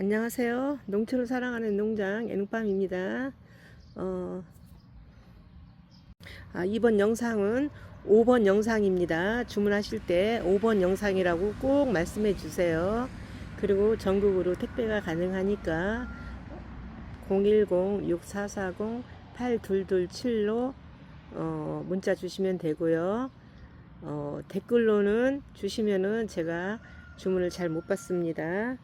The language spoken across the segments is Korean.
안녕하세요. 농촌을 사랑하는 농장 애농밤입니다. 어, 아, 이번 영상은 5번 영상입니다. 주문하실 때 5번 영상이라고 꼭 말씀해 주세요. 그리고 전국으로 택배가 가능하니까 010-6440-8227로 어, 문자 주시면 되고요. 어, 댓글로는 주시면은 제가 주문을 잘 못 받습니다.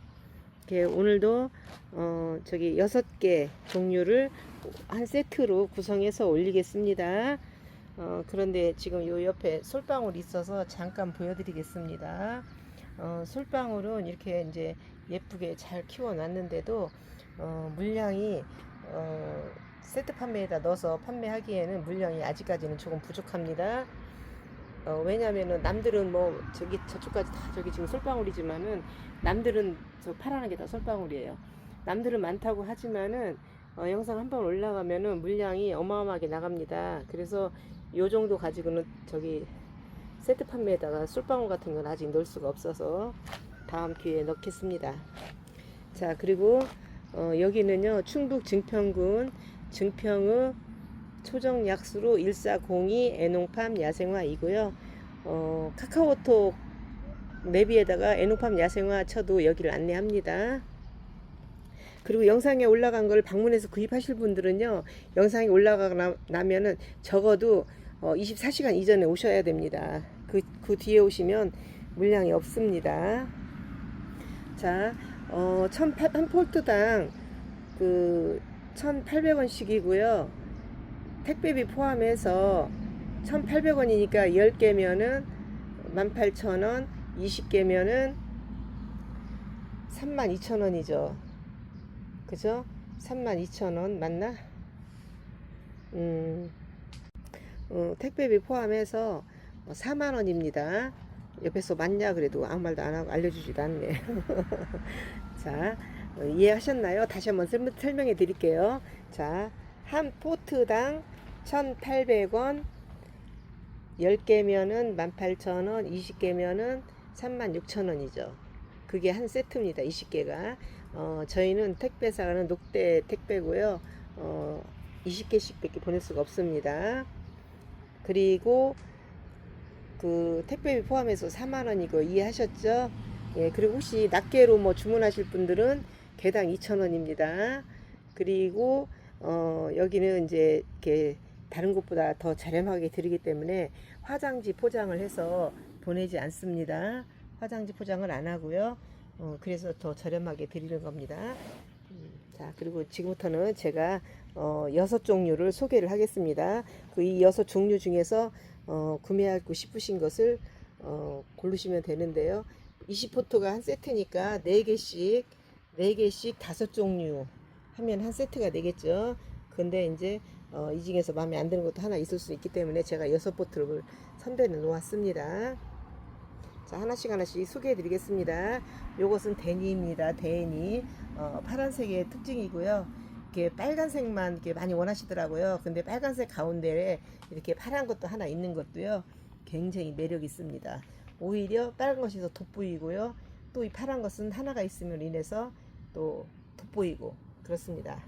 이렇게 오늘도 어 저기 여섯 개 종류를 한 세트로 구성해서 올리겠습니다. 어 그런데 지금 요 옆에 솔방울 있어서 잠깐 보여드리겠습니다. 어 솔방울은 이렇게 이제 예쁘게 잘 키워놨는데도 어 물량이 어 세트 판매에다 넣어서 판매하기에는 물량이 아직까지는 조금 부족합니다. 어, 왜냐면은 남들은 뭐 저기 저쪽까지 다 저기 지금 솔방울이지만은 남들은 저 파란한 게다 솔방울이에요. 남들은 많다고 하지만은 어, 영상 한 번 올라가면은 물량이 어마어마하게 나갑니다. 그래서 요 정도 가지고는 저기 세트 판매에다가 솔방울 같은 건 아직 넣을 수가 없어서 다음 기회에 넣겠습니다. 자 그리고 어, 여기는요 충북 증평군 증평의 초정 약수로 1402 애농팜 야생화이고요. 어, 카카오톡 내비에다가 애농팜 야생화 쳐도 여기를 안내합니다. 그리고 영상에 올라간 걸 방문해서 구입하실 분들은요. 영상이 올라가면은 적어도 어, 24시간 이전에 오셔야 됩니다. 그, 그 뒤에 오시면 물량이 없습니다. 자, 어, 1,800, 한 폴트당 그 1,800원씩이고요. 택배비 포함해서 1,800원이니까 10개면은 18,000원, 20개면은 32,000원이죠. 그죠? 32,000원 맞나? 음, 어, 택배비 포함해서 4만원입니다. 옆에서 맞냐 그래도 아무 말도 안 하고 알려주지도 않네. 자, 어, 이해하셨나요? 다시 한번 설명- 설명해 드릴게요. 자, 한 포트당 1,800원 10개면은 18,000원, 20개면은 36,000원이죠. 그게 한 세트입니다. 20개가. 어, 저희는 택배사는 녹대 택배고요. 어, 20개씩 밖에 보낼 수가 없습니다. 그리고 그 택배비 포함해서 4만 원이고 이해하셨죠? 예, 그리고 혹시 낱개로 뭐 주문하실 분들은 개당 2,000원입니다. 그리고 어, 여기는 이제 이렇게 다른 곳보다 더 저렴하게 드리기 때문에 화장지 포장을 해서 보내지 않습니다. 화장지 포장을 안 하고요. 어, 그래서 더 저렴하게 드리는 겁니다. 음, 자, 그리고 지금부터는 제가 어, 여섯 종류를 소개를 하겠습니다. 그 이 여섯 종류 중에서 어, 구매하고 싶으신 것을 어, 고르시면 되는데요. 20포토가 한 세트니까 4개씩, 4개씩 다섯 종류 하면 한 세트가 되겠죠. 근데 이제 어, 이 중에서 마음에 안 드는 것도 하나 있을 수 있기 때문에 제가 여섯 보트를 선별해 놓았습니다. 자, 하나씩 하나씩 소개해 드리겠습니다. 요것은 데니입니다. 데니. 어, 파란색의 특징이고요. 이렇게 빨간색만 이렇게 많이 원하시더라고요. 근데 빨간색 가운데에 이렇게 파란 것도 하나 있는 것도요. 굉장히 매력 있습니다. 오히려 빨간 것이 더 돋보이고요. 또 이 파란 것은 하나가 있으면 인해서 또 돋보이고 그렇습니다.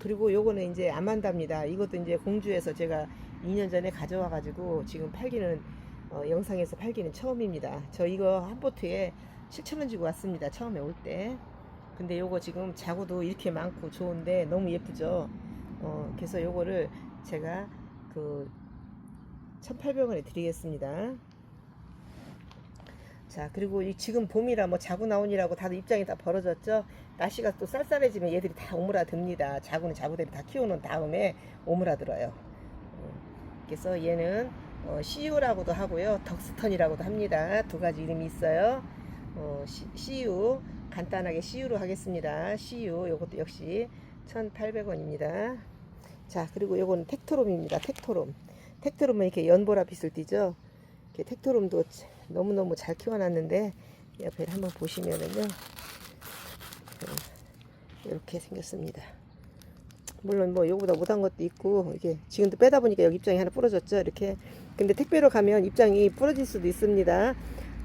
그리고 요거는 이제 아만다입니다. 이것도 이제 공주에서 제가 2년 전에 가져와 가지고 지금 팔기는 어, 영상에서 팔기는 처음입니다. 저 이거 한 보트에 7,000원 주고 왔습니다. 처음에 올 때. 근데 요거 지금 자구도 이렇게 많고 좋은데 너무 예쁘죠. 어, 그래서 요거를 제가 그 1,800원에 드리겠습니다. 자, 그리고 이 지금 봄이라 뭐 자구 나온이라고 다들 입장이 다 벌어졌죠. 날씨가 또 쌀쌀해지면 얘들이 다 오므라듭니다. 자구는 자구대로 다 키우는 다음에 오므라들어요. 어, 그래서 얘는 어, CU라고도 하고요. 덕스턴이라고도 합니다. 두 가지 이름이 있어요. 어, 시, CU 간단하게 CU로 하겠습니다. CU 요것도 역시 1,800원입니다. 자, 그리고 요거는 텍토롬입니다. 텍토롬. 텍토롬은 이렇게 연보라 빛을 띠죠. 텍토롬도 너무너무 잘 키워놨는데 옆에 한번 보시면은요. 어, 이렇게 생겼습니다. 물론 뭐 요거보다 못한 것도 있고 이게 지금도 빼다 보니까 여기 입장이 하나 부러졌죠 이렇게 근데 택배로 가면 입장이 부러질 수도 있습니다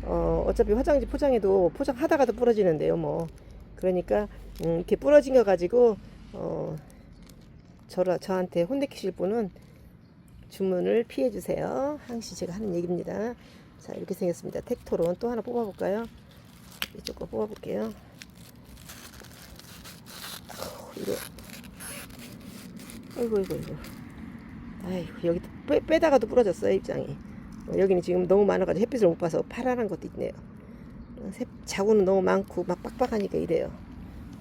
어 어차피 화장지 포장해도 포장하다가도 부러지는데요 뭐 그러니까 음, 이렇게 부러진 거 가지고 어, 저라 저한테 혼내키실 분은 주문을 피해 주세요. 항시 제가 하는 얘기입니다. 자 이렇게 생겼습니다. 텍토론 또 하나 뽑아 볼까요? 이쪽 거 뽑아 볼게요. 아우, 이거 아이고 이고 이고 아이고 여기 빼, 빼다가도 부러졌어요 입장이 어, 여기는 지금 너무 많아가지고 햇빛을 못 봐서 파란한 것도 있네요 어, 새- 자구는 너무 많고 막 빡빡하니까 이래요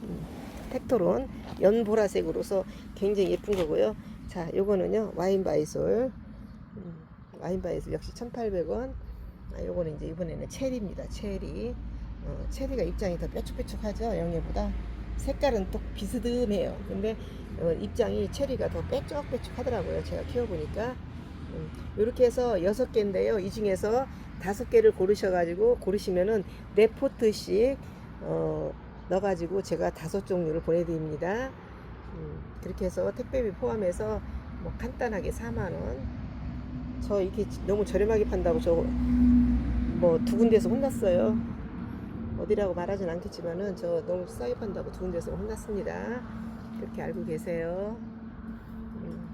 음, 텍토론 연보라색으로서 굉장히 예쁜 거고요 자 요거는요 와인 바이솔 음, 와인 바이솔 역시 1800원 아, 요거는 이제 이번에는 체리입니다 체리 어, 체리가 입장이 더 뾰족뾰족하죠 영예보다 색깔은 또 비스듬해요 근데 어, 입장이 체리가 더 빼쪽빼쪽 하더라고요. 제가 키워보니까. 음, 이렇게 해서 여섯 개인데요. 이 중에서 다섯 개를 고르셔가지고 고르시면은 네 포트씩 어, 넣어가지고 제가 다섯 종류를 보내드립니다. 음, 그렇게 해서 택배비 포함해서 뭐 간단하게 4만원. 저 이렇게 너무 저렴하게 판다고 저 뭐 두 군데서 혼났어요. 어디라고 말하진 않겠지만은 저 너무 싸게 판다고 두 군데서 혼났습니다. 그렇게 알고 계세요. 음.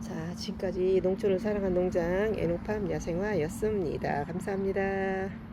자, 지금까지 농촌을 사랑한 농장 애농팜 야생화였습니다. 감사합니다.